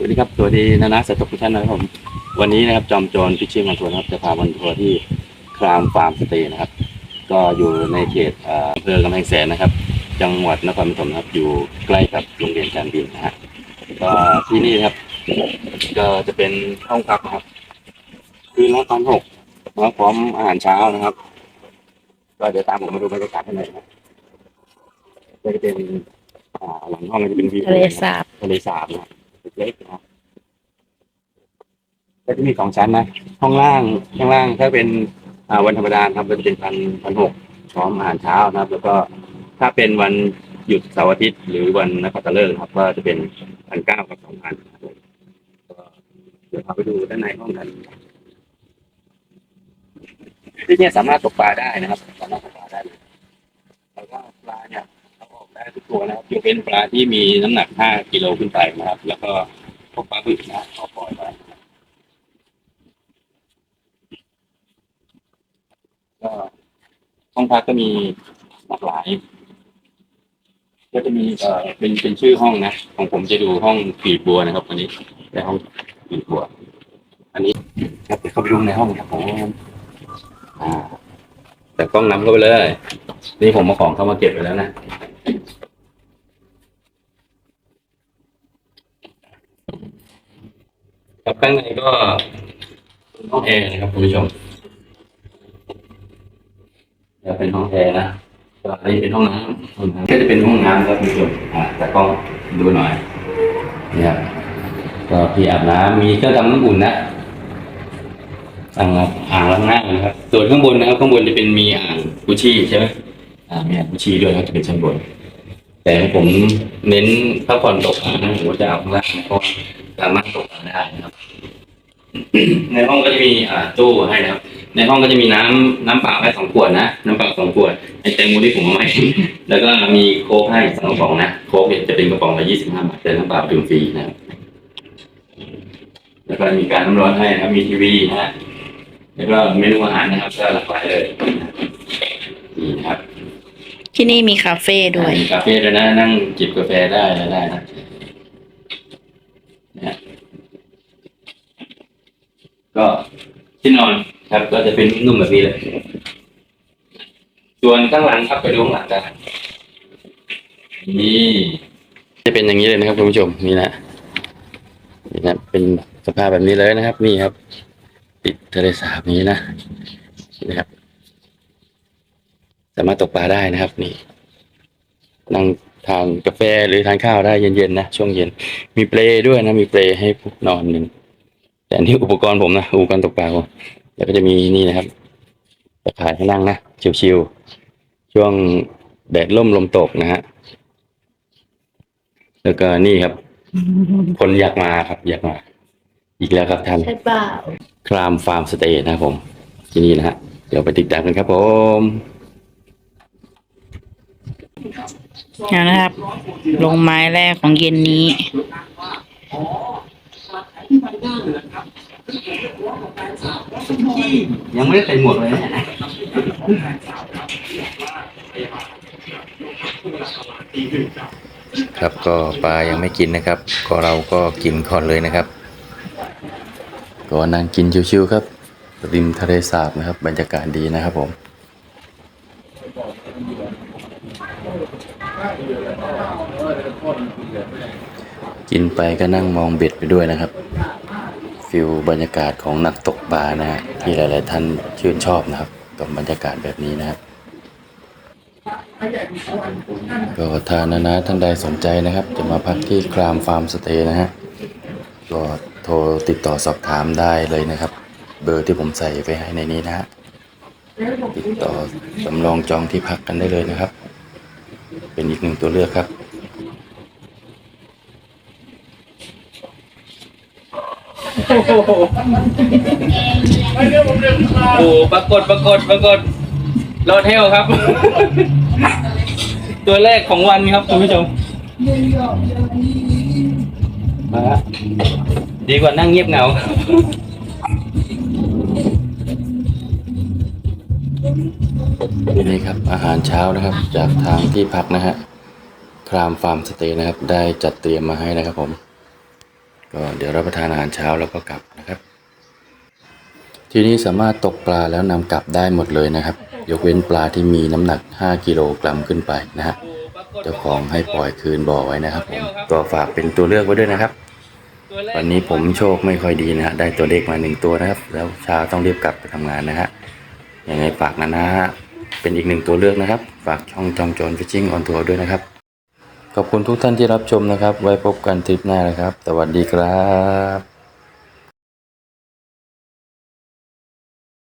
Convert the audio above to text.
วัสดีครับ สวัสดีนานาสตกทุกท่านนะครับผม วันนี้นะครับจอมโจรพิชิตมันทัวร์นะครับ จะพาวันทัวร์ที่ครามฟาร์มสเตย์นะครับ ก็อยู่ในเขตเอ่ออำเภอกำแพงแสนนะครับ จังหวัดนครปฐมนะครับ อยู่ใกล้กับโรงเรียนการบินนะฮะ ก็ที่นี่นะครับ ก็จะเป็นห้องพักนะครับ คืนละพันหกนะครับพร้อมอาหารเช้านะครับ ก็เดี๋ยวตามผมมาดูบรรยากาศข้างในนะครับก็จะเป็นอ่าหลังห้องก็จะเป็นวิวทะเลสาบทะเลสาบนะ เล็กนะก็จะมีสองชั้นนะห้องล่างข้างล่างถ้าเป็นวันธรรมดาครับจะเป็นพันพันหกพร้อมอาหารเช้านะครับ แล้วก็ถ้าเป็นวันหยุดเสาร์อาทิตย์หรือวันนักขัตฤกษ์ครับ ก็จะเป็นพันเก้ากับสองพันเดี๋ยวพาไปดูด้านในห้องกันที่นี่สามารถตกปลาได้นะครับ ตัวนะครับยกเว้นปลาที่มีน้ำหนัก 5 กิโลขึ้นไปนะครับ แล้วก็พวกปลาบึกนะเอาปล่อยไปก็ห้องพักก็มีหลากหลาย ก็จะมีเอ่อเป็นเป็นชื่อห้องนะ ของผมจะดูห้องปีบบัวนะครับอันนี้ในห้องปีบบัว อันนี้ครับเดี๋ยวเข้าไปดูในห้องครับผมอ่าแต่กล้องนำเข้าไปเลย นี่ผมมาของเข้ามาเก็บไปแล้วนะ ครับข้างในก็เป็นห้องแอร์นะครับคุณผู้ชมจะเป็นห้องแอร์นะก็อันนี้เป็นห้องน้ำห้องน้ำก็จะเป็นห้องน้ำครับคุณผู้ชมอ่าแต่กล้องดูหน่อยเนี่ยก็ที่อาบน้ำมีเครื่องทำน้ำอุ่นนะอ่างอ่างล้างหน้านะครับส่วนข้างบนนะครับข้างบนจะเป็นมีอ่างกุชี่ใช่ไหมอ่ามีอ่างกุชี่ด้วยครับจะเป็นชั้นบน แต่ผมเน้นพักผ่อนตกปลานะผมก็จะเอาข้างล่างนะเพราะสามารถตกปลาได้นะครับ ในห้องก็จะมีอ่าตู้ให้นะครับ ในห้องก็จะมีน้ำน้ำเปล่าให้สองขวดนะน้ำเปล่าสองขวดไอแตงโมที่ผมเอามาให้แล้วก็มีโค้กให้สองกระป๋องนะโค้กเนี่ยจะเป็นกระป๋องละยี่สิบห้าบาทแต่น้ำเปล่าดื่มฟรีนะครับแล้วก็มีการน้ำร้อนให้นะครับ มีทีวีนะฮะแล้วก็เมนูอาหารนะครับก็หลากหลายเลยนี่นะครับ ที่นี่มีคาเฟ่ด้วย มีคาเฟ่ด้วยนะ นั่งจิบกาแฟได้อะไรได้นะเนี่ยก็ที่นอนครับก็จะเป็นนุ่มแบบนี้เลย ส่วนข้างหลังครับไปดูข้างหลังกันนี่จะเป็นอย่างนี้เลยนะครับคุณผู้ชมนี่นะนี่นะเป็นสภาพแบบนี้เลยนะครับ นี่ครับ ติดทะเลสาบนี้นะนี่นะครับ สามารถตกปลาได้นะครับ นี่นั่งทานกาแฟหรือทานข้าวได้เย็นๆนะช่วงเย็น มีเปลด้วยนะ มีเปลให้นอนหนึ่งแต่อันนี้อุปกรณ์ผมนะอุปกรณ์ตกปลาผมแล้วก็จะมีนี่นะครับตะข่ายให้นั่งนะชิวๆช่วงแดดล่มลมตกนะฮะแล้วก็นี่ครับ คนอยากมาครับ อยากมา อีกแล้วครับท่านใช่เปล่าครามฟาร์มสเตย์นะครับผม ที่นี่นะฮะเดี๋ยวไปติดตามกันครับผมเอา นะครับ ลงไม้แรกของเย็นนี้ยังไม่ได้ใส่หมวกเลยนะครับก็ปลายังไม่กินนะครับ ก็เราก็กินก่อนเลยนะครับ ก็นั่งกินชิวๆครับ ริมทะเลสาบนะครับ บรรยากาศดีนะครับผม กินไปก็นั่งมองเบ็ดไปด้วยนะครับ ฟิลบรรยากาศของนักตกปลานะฮะที่หลาย ๆ ท่านชื่นชอบนะครับ กับบรรยากาศแบบนี้นะครับก็ถ้านานาท่านใดสนใจนะครับ จะมาพักที่ครามฟาร์มสเตย์นะฮะก็โทรติดต่อสอบถามได้เลยนะครับ เบอร์ที่ผมใส่ไว้ให้ในนี้นะฮะติดต่อสำรองจองที่พักกันได้เลยนะครับ เป็นอีกหนึ่งตัวเลือกครับโอ้ปรากฏปรากฏปรากฏรอเทลครับ ตัวแรกของวันครับคุณผู้ชม มาฮะดีกว่านั่งเงียบเหงา นี่ครับอาหารเช้านะครับ จากทางที่พักนะฮะครามฟาร์มสเตย์นะครับ ได้จัดเตรียมมาให้นะครับผม ก็เดี๋ยวรับประทานอาหารเช้าแล้วก็กลับนะครับ ที่นี่สามารถตกปลาแล้วนำกลับได้หมดเลยนะครับ ยกเว้นปลาที่มีน้ำหนัก 5 กิโลกรัมขึ้นไปนะฮะเจ้าของให้ปล่อยคืนบ่อไว้นะครับผมก็ฝากเป็นตัวเลือกไว้ด้วยนะครับ วันนี้ผมโชคไม่ค่อยดีนะฮะได้ตัวเลขมาหนึ่งตัวนะครับ แล้วเช้าต้องรีบกลับไปทำงานนะฮะ ยังไงฝากนะนะฮะเป็นอีกหนึ่งตัวเลือกนะครับ ฝากช่องจอมโจรฟิชชิ่งออนทัวร์ด้วยนะครับ ขอบคุณทุกท่านที่รับชมนะครับ ไว้พบกันทริปหน้านะครับ สวัสดีครับ